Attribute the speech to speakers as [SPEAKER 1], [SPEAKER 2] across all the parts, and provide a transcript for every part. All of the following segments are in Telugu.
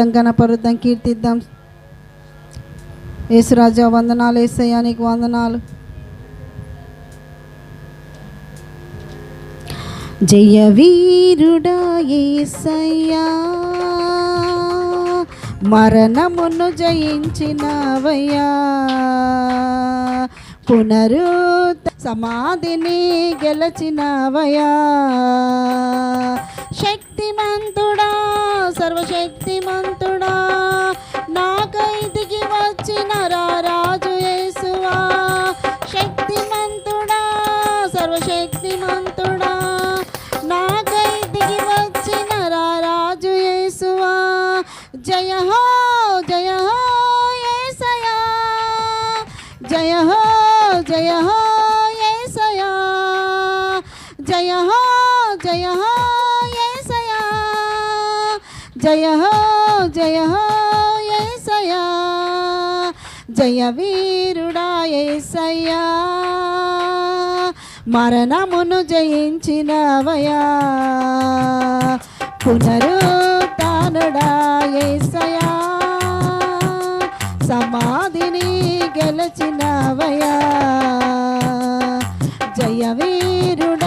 [SPEAKER 1] కనపరుద్దాం కీర్తిద్దాం. యేసురాజా వందనాలు ఏసయ్యా నీకు వందనాలు. జయ వీరుడా ఏసయ్యా మరణమును జయించినవయ్యా. పునరుత్ సమాధిని గెలచినవయా శక్తిమంతుడా సర్వశక్తిమంతు జయ హో జయ హో జయ వీరుడా ఏసయ్యా. మరణమును జయించినవయా పునరుతానుడా ఏసయా సమాధిని గెలచినవయా జయ వీరుడా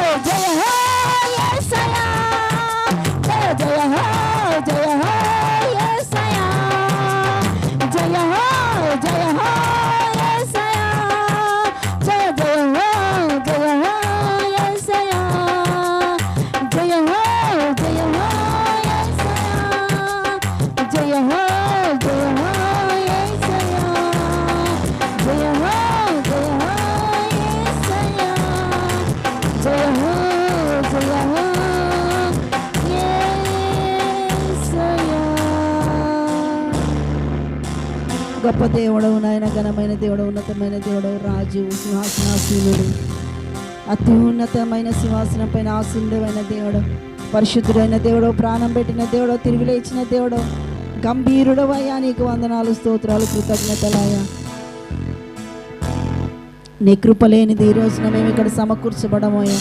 [SPEAKER 1] హో జయ హో గొప్ప దేవుడవు నాయన ఘనమైన దేవుడు ఉన్నతమైన దేవుడు రాజు సింహాసనాసీనుడు. అతి ఉన్నతమైన సింహాసనం పైన ఆసీనుడైన దేవుడు పరిశుద్ధుడైన దేవుడు ప్రాణం పెట్టిన దేవుడు తిరిగిలేచిన దేవుడు గంభీరుడవయ్యా నీకు వందనాలు స్తోత్రాలు కృతజ్ఞతలయ్యా. నీ కృప లేనిది ఈ రోజున మేము ఇక్కడ సమకూర్చబడమోయా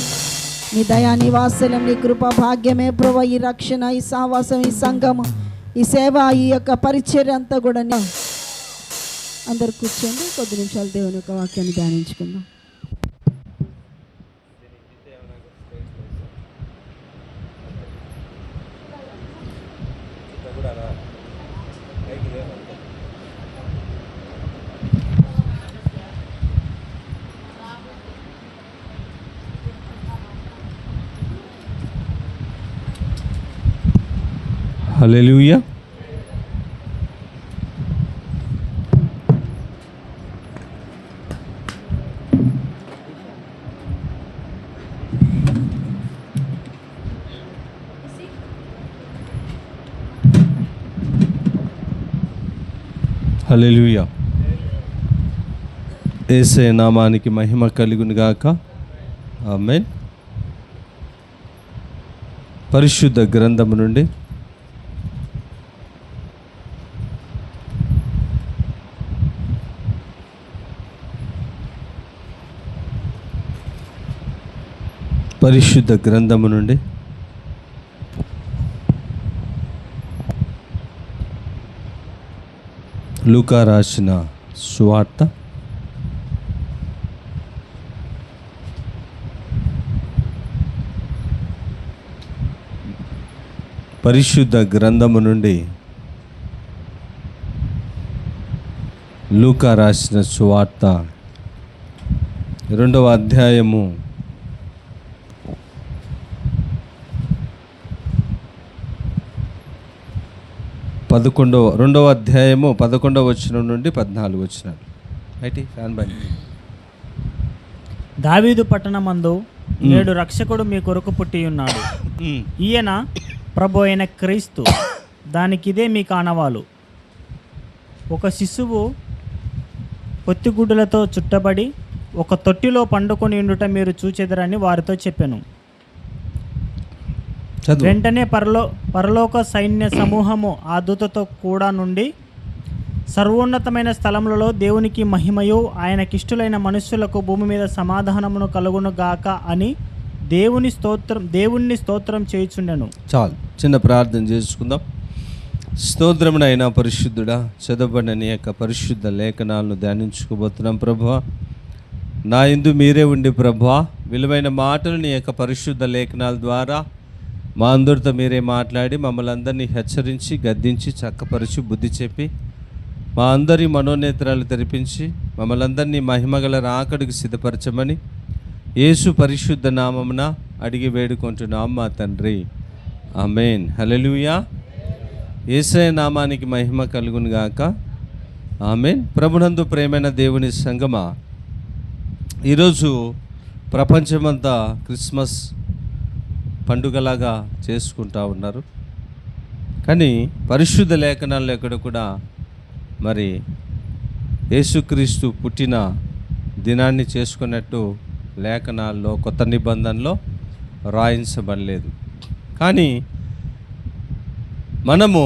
[SPEAKER 1] నీ దయా నీ వాత్సల్యం నీ కృప భాగ్యమే ప్రభు ఈ రక్షణ ఈ సావాసం ఈ సంఘము ఈ సేవ ఈ యొక్క పరిచర్య అంతా కూడా నీ- అందరు కూర్చోండి కొద్ది నిమిషాలు దేవుని యొక్క వాక్యాన్ని ధ్యానించుకుందాం
[SPEAKER 2] హల్లెలూయా హల్లెలూయా. ఏసే నామానికి మహిమ కలుగును గాక. పరిశుద్ధ గ్రంథము నుండి. పరిశుద్ధ గ్రంథము నుండి. లూకా రాసిన సువార్త. పరిశుద్ధ గ్రంథము నుండి లూకా రాసిన సువార్త. రెండవ అధ్యాయము పదకొండవ రెండవ అధ్యాయము పదకొండవ వచనం నుండి పద్నాలుగు వచనాలు. అయితే ఫ్యాన్ బై
[SPEAKER 3] దావీదు పట్టణమందు నేడు రక్షకుడు మీ కొరకు పుట్టి ఉన్నాడు. ఈయన ప్రభు అయిన క్రీస్తు. దానికిదే మీ కానవాలు. ఒక శిశువు పొత్తిగుడ్డులతో చుట్టబడి ఒక తొట్టిలో పండుకొని ఉండుట మీరు చూచెదరని వారితో చెప్పాను. వెంటనే పరలో పరలోక సైన్య సమూహము ఆ దూతతో కూడా నుండి సర్వోన్నతమైన స్థలములలో దేవునికి మహిమయు ఆయనకిష్టులైన మనుష్యులకు భూమి మీద సమాధానమును కలుగును గాక అని దేవుని స్తోత్రం దేవుణ్ణి స్తోత్రం చేయుచుండెను.
[SPEAKER 2] చాలు. చిన్న ప్రార్థన చేసుకుందాం. స్తోత్రమునైనా పరిశుద్ధుడా చదవబడిన యొక్క పరిశుద్ధ లేఖనాలను ధ్యానించుకోబోతున్నాం ప్రభా నా ఇందు మీరే ఉండి ప్రభా విలువైన మాటలు నీ యొక్క పరిశుద్ధ లేఖనాల ద్వారా మా అందరితో మీరే మాట్లాడి మమ్మల్ని అందరినీ హెచ్చరించి గద్దించి చక్కపరిచి బుద్ధి చెప్పి మా అందరి మనోనేత్రాలు తెరిపించి మమ్మల్ని అందరినీ మహిమగల రాకడికి సిద్ధపరచమని యేసు పరిశుద్ధ నామమున అడిగి వేడుకుంటున్నాం మా తండ్రి. ఆమెన్. హల్లెలూయా. ఏసయ నామానికి మహిమ కలుగును గాక. ఆమెన్. ప్రభునందు ప్రేమైన దేవుని సంగమ. ఈరోజు ప్రపంచమంతా క్రిస్మస్ పండుగలాగా చేసుకుంటా ఉన్నారు. కానీ పరిశుద్ధ లేఖనాల్లో ఎక్కడ కూడా మరి యేసుక్రీస్తు పుట్టిన దినాన్ని చేసుకున్నట్టు లేఖనాల్లో కొత్త నిబంధనలో రాయించబడలేదు. కానీ మనము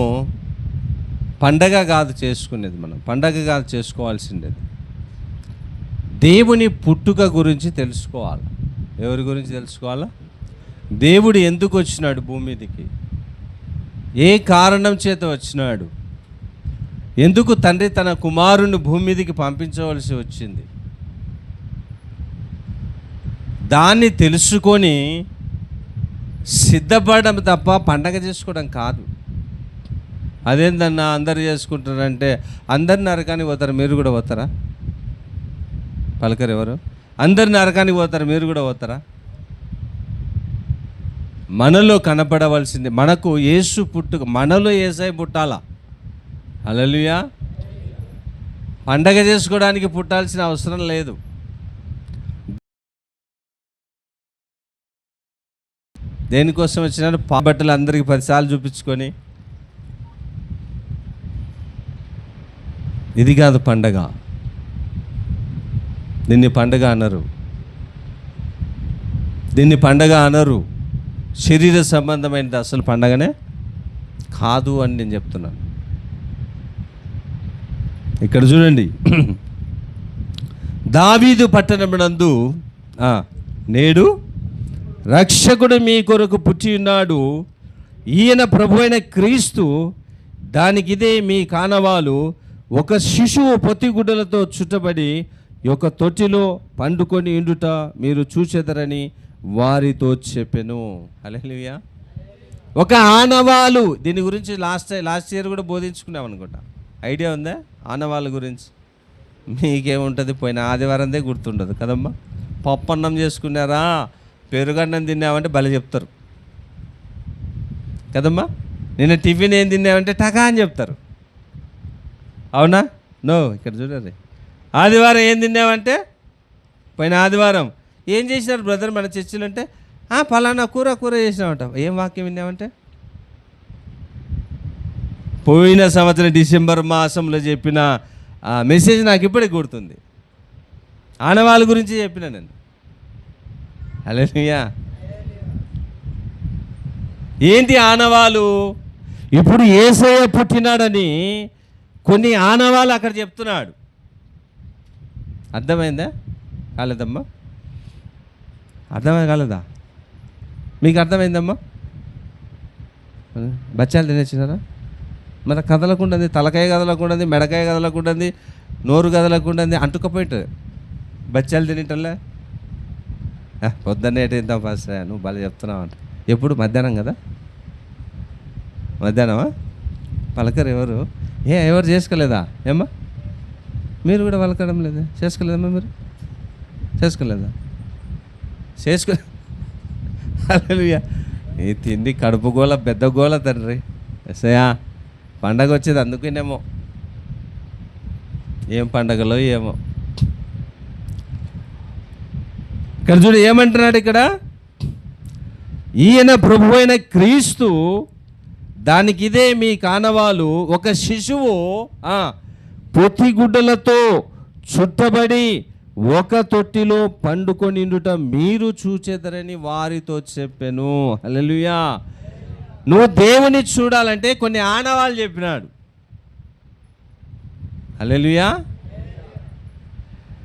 [SPEAKER 2] పండగ కాదు చేసుకునేది మనం. పండగ కాదు చేసుకోవాల్సిండేది. దేవుని పుట్టుక గురించి తెలుసుకోవాలి? ఎవరి గురించి తెలుసుకోవాలా? దేవుడు ఎందుకు వచ్చినాడు భూమి మీదకి? ఏ కారణం చేత వచ్చినాడు? ఎందుకు తండ్రి తన కుమారుని భూమి మీదకి పంపించవలసి వచ్చింది? దాన్ని తెలుసుకొని సిద్ధపడడం తప్ప పండగ చేసుకోవడం కాదు. అదేందన్నా అందరు చేసుకుంటారంటే అందరు నరకానికి పోతారు? మీరు కూడా పోతారా? పలకరు ఎవరు అందరు నరకానికి పోతారు? మీరు కూడా పోతారా? మనలో కనపడవలసింది మనకు యేసు పుట్టుక మనలో ఏసై పుట్టాలా? అలలుయా పండగ చేసుకోవడానికి పుట్టాల్సిన అవసరం లేదు. దేనికోసం వచ్చినారు? పాబట్టలు అందరికీ పదిసార్లు చూపించుకొని. ఇది కాదు పండగ. దీన్ని పండగ అనరు. దీన్ని పండగ అనరు. శరీర సంబంధమైనది అసలు పండగనే? కాదు అని నేను చెప్తున్నాను. ఇక్కడ చూడండి. దావీదు పట్టణమునందు నేడు రక్షకుడు మీ కొరకు పుట్టి ఉన్నాడు. ఈయన ప్రభు అయిన క్రీస్తు దానికి ఇదే మీ కానవాలు. ఒక శిశువు పొత్తిగుడ్డలతో చుట్టబడి ఒక తొట్టిలో పండుకొని ఇండుట మీరు చూచెదరని వారితో చెప్పెను. హల్లెలూయా. ఒక ఆనవాలు దీని గురించి లాస్ట్ లాస్ట్ ఇయర్ కూడా బోధించుకున్నాం అనుకుంటా. ఐడియా ఉందా? ఆనవాళ్ళ గురించి. మీకేముంటుంది? పోయిన ఆదివారందే గుర్తుండదు కదమ్మా. పప్పు అన్నం చేసుకున్నారా? పెరుగన్నం తిన్నామంటే భలే చెప్తారు. కదమ్మా. నిన్న టిఫిన్ ఏం తిన్నామంటే టకా అని చెప్తారు. అవునా? నో ఇక్కడ చూడండి. ఆదివారం ఏం తిన్నామంటే పోయిన ఆదివారం ఏం చేసినారు బ్రదర్ మన చర్చిలో అంటే పలానా కూర కూర చేసినామంట ఏం వాక్యం విన్నామంటే పోయిన సంవత్సరం డిసెంబర్ మాసంలో చెప్పిన ఆ మెసేజ్ నాకు ఇప్పటికి గుర్తుంది. ఆనవాళ్ళ గురించి చెప్పిన నేను. అలెలుయా ఏంటి ఆనవాలు ఇప్పుడు ఏసయ్య పుట్టినాడని కొన్ని ఆనవాలు అక్కడ చెప్తున్నాడు. అర్థమైందా? కాలేదమ్మా? అర్థమై కాలేదా? మీకు అర్థమైందమ్మా? బచ్చాలు తినేసినారా మన కదలకుండాది తలకాయ కదలకుండాది మెడకాయ కదలకుండాది నోరు కదలకుండాది అంటుకపోయింటుంది బచ్చాలు తినేటల్లే పొద్దున్నే తింటాం ఫస్ట్ నువ్వు భలే చెప్తున్నావు అంట. ఎప్పుడు? మధ్యాహ్నం కదా? మధ్యాహ్నమా? పలకరు ఎవరు? ఏ ఎవరు చేసుకోలేదా? ఏమ్మా? మీరు కూడా పలకడం లేదా? చేసుకోలేదమ్మా మీరు? చేసుకోలేదా? చేసుకో ఈ తిండి కడుపు గోల పెద్ద గోల తండ్రి. ఎస్సయా పండగ వచ్చేది అందుకేనేమో. ఏం పండగలో ఏమో. ఇక్కడ చూడు ఏమంటున్నాడు ఇక్కడ? ఈయన ప్రభు అయిన క్రీస్తు దానికి ఇదే మీ కానవాలు. ఒక శిశువు పొత్తి పొత్తిగుడ్డలతో చుట్టబడి ఒక తొట్టిలో పండుకొనిండుట మీరు చూచెదరని వారితో చెప్పాను. అలలుయా నువ్వు దేవుని చూడాలంటే కొన్ని ఆనవాళ్ళు చెప్పినాడు. అలలుయా